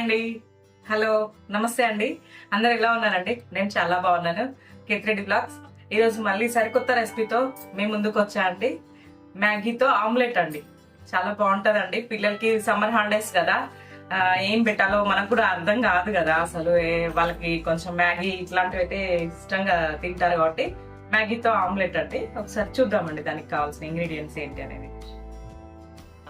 అండి. హలో నమస్తే అండి. అందరు ఎలా ఉన్నారండి? నేను చాలా బాగున్నాను. కేతిరెడ్డి బ్లాగ్స్. ఈరోజు మళ్ళీ సరికొత్త రెసిపీతో మీ ముందుకు వచ్చా అండి. మ్యాగీతో ఆమ్లెట్ అండి. చాలా బాగుంటుందండి. పిల్లలకి సమ్మర్ హాలిడేస్ కదా. ఏం పెట్టాలో మనకు కూడా అర్థం కాదు కదా. అసలు వాళ్ళకి కొంచెం మ్యాగీ ఇట్లాంటివి అయితే ఇష్టంగా తింటారు కాబట్టి మ్యాగీతో ఆమ్లెట్ అండి. ఒకసారి చూద్దామండి దానికి కావాల్సిన ఇంగ్రీడియంట్స్ ఏంటి అనేది.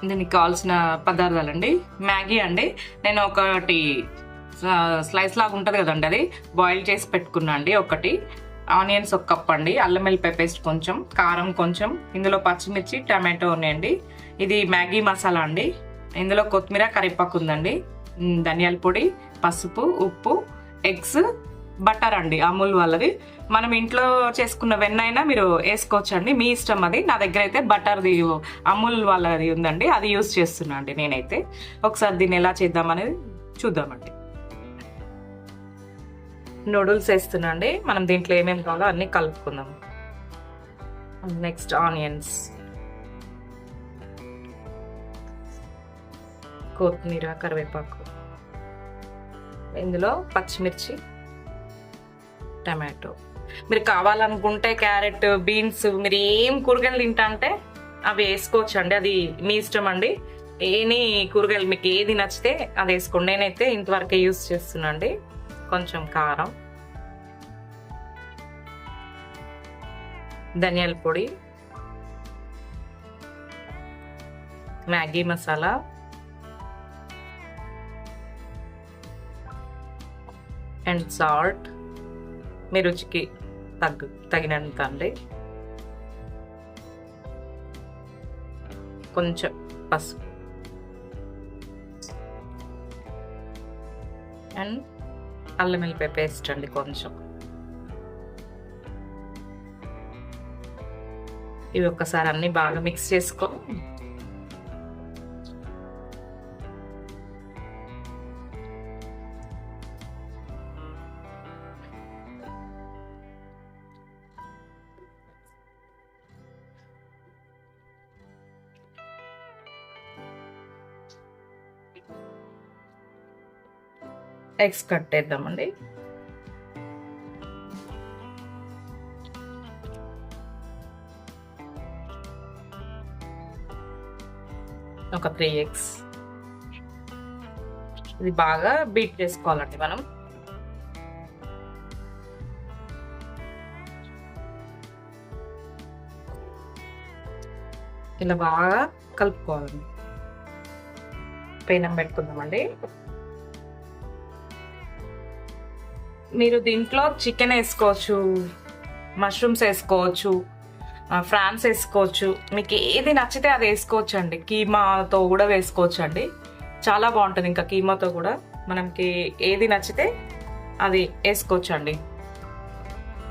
దీనికి కావాల్సిన పదార్థాలు అండి మ్యాగీ అండి. నేను ఒకటి స్లైస్ లాగా ఉంటుంది కదండి అది. బాయిల్ చేసి పెట్టుకున్నా అండి ఒకటి. ఆనియన్స్ ఒక కప్ అండి. అల్లం వెల్లిపాయ పేస్ట్ కొంచెం కారం కొంచెం ఇందులో పచ్చిమిర్చి టమాటో ఉన్నాయండి. ఇది మ్యాగీ మసాలా అండి. ఇందులో కొత్తిమీర కరివేపాకు ఉందండి. ధనియాల పొడి పసుపు ఉప్పు ఎగ్స్ బటర్ అండి అమూల్ వాళ్ళది. మనం ఇంట్లో చేసుకున్న వెన్న అయినా మీరు వేసుకోవచ్చు అండి మీ ఇష్టం అది. నా దగ్గర అయితే బటర్ది అమూల్ వాళ్ళది ఉందండి. అది యూస్ చేస్తున్నా అండి నేనైతే. ఒకసారి దీన్ని ఎలా చేద్దామనేది చూద్దామండి. నూడిల్స్ వేస్తున్నా అండి. మనం దీంట్లో ఏమేమి కావాలో అన్నీ కలుపుకుందాం. Next onions. కొత్తిమీర కరివేపాకు. ఇందులో పచ్చిమిర్చి. టమాటో. మీరు కావాలనుకుంటే క్యారెట్ బీన్స్ మీరు ఏం కూరగాయలు తింటా అంటే అవి వేసుకోవచ్చు అండి అది మీ ఇష్టం అండి. ఏని కూరగాయలు మీకు ఏది నచ్చితే అది వేసుకోండి. నేనైతే ఇంతవరకే యూస్ చేస్తున్నాండి కొంచెం కారం ధనియాల పొడి మ్యాగీ మసాలా అండ్ సాల్ట్. మీ రుచికి తగ్గు తగినంత అండి కొంచెం పసుపు అండ్ అల్లం వెల్లిపాయ పేస్ట్ అండి కొంచెం ఇవి ఒక్కసారి అన్ని బాగా మిక్స్ చేసుకో ఎగ్స్ కట్టేద్దామండి ఒక త్రీ ఎగ్స్ ఇది బాగా బీట్ చేసుకోవాలండి మనం. ఇలా బాగా కలుపుకోవాలండి. పెనం పెట్టుకుందామండి. మీరు దీంట్లో చికెన్ వేసుకోవచ్చు మష్రూమ్స్ వేసుకోవచ్చు ఫ్రాన్స్ వేసుకోవచ్చు. మీకు ఏది నచ్చితే అది వేసుకోవచ్చు అండి కీమాతో కూడా వేసుకోవచ్చు అండి చాలా బాగుంటుంది ఇంకా కీమాతో కూడా. మనకి ఏది నచ్చితే అది వేసుకోవచ్చు అండి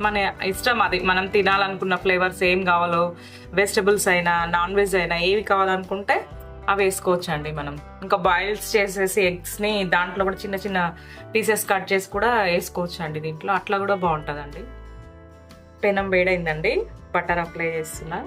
మన ఇష్టం అది. మనం తినాలనుకున్న ఫ్లేవర్స్ ఏం కావాలో వెజిటబుల్స్ అయినా నాన్ వెజ్ అయినా ఏవి కావాలనుకుంటే అవి వేసుకోవచ్చు అండి మనం. ఇంకా బాయిల్స్ చేసేసి ఎగ్స్ని దాంట్లో కూడా చిన్న చిన్న పీసెస్ కట్ చేసి కూడా వేసుకోవచ్చు అండి దీంట్లో. అట్లా కూడా బాగుంటుందండి. పెనం వేడైందండి. బటర్ అప్లై చేస్తున్నా.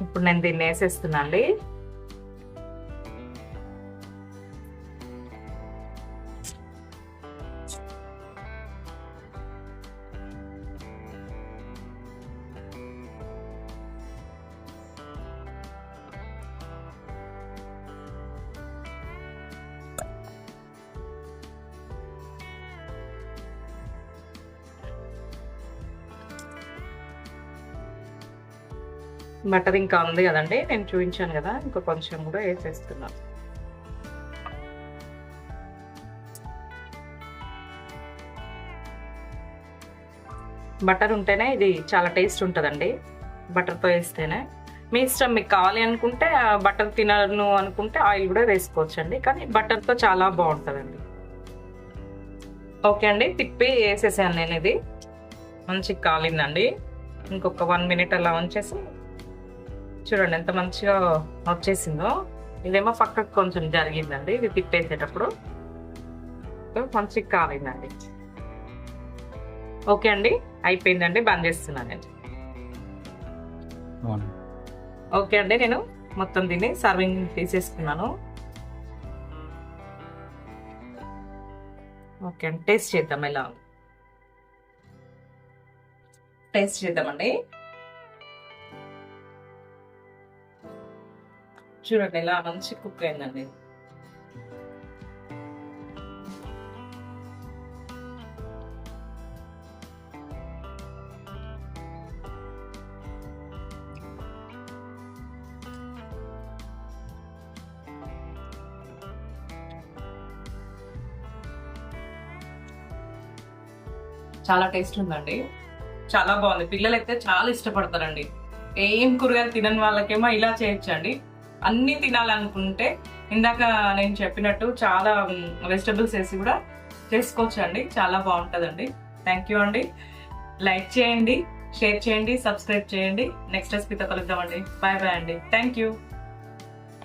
ఇప్పుడు నేను దీన్ని వేసేస్తున్నా బటర్ ఇంకా ఉంది కదండి నేను చూపించాను కదా ఇంకా కొంచెం కూడా వేసేస్తున్నాను. బటర్ ఉంటేనే ఇది చాలా టేస్ట్ ఉంటుందండి బటర్తో వేస్తేనే. మీ ఇష్టం మీకు కావాలి అనుకుంటే బటర్ తినను అనుకుంటే ఆయిల్ కూడా వేసుకోవచ్చండి కానీ బటర్తో చాలా బాగుంటుందండి. ఓకే అండి తిప్పి వేసేసాను నేను ఇది. మంచి కాలిందండి. ఇంకొక వన్ మినిట్ అలా ఉంచేసి చూడండి ఎంత మంచిగా వచ్చేసిందో ఇదేమో పక్కకు కొంచెం జరిగిందండి. ఇది తిప్పేసేటప్పుడు. మంచి కాలిందండి. ఓకే అండి. అయిపోయిందండి. బంద్ చేస్తున్నాను నేను. ఓకే అండి. నేను మొత్తం దీన్ని సర్వింగ్ తీసేసుకున్నాను. ఓకే అండి. టేస్ట్ చేద్దాం ఎలా. టేస్ట్ చేద్దామండి. చూడండి ఇలా మంచి కుక్ అయిందండి. చాలా టేస్ట్ ఉందండి. చాలా బాగుంది. పిల్లలు అయితే చాలా ఇష్టపడతారండి. ఏం కూరగాయలు తినని వాళ్ళకేమో ఇలా చేయొచ్చండి. అన్ని తినాలనుకుంటే ఇందాక నేను చెప్పినట్టు చాలా వెజిటబుల్స్ వేసి కూడా చేసుకోవచ్చు అండి చాలా బాగుంటుందండి. థ్యాంక్ యూ అండి. లైక్ చేయండి షేర్ చేయండి సబ్స్క్రైబ్ చేయండి. నెక్స్ట్ రెసిపీతో కలుద్దామండి. బాయ్ బాయ్ అండి. Thank you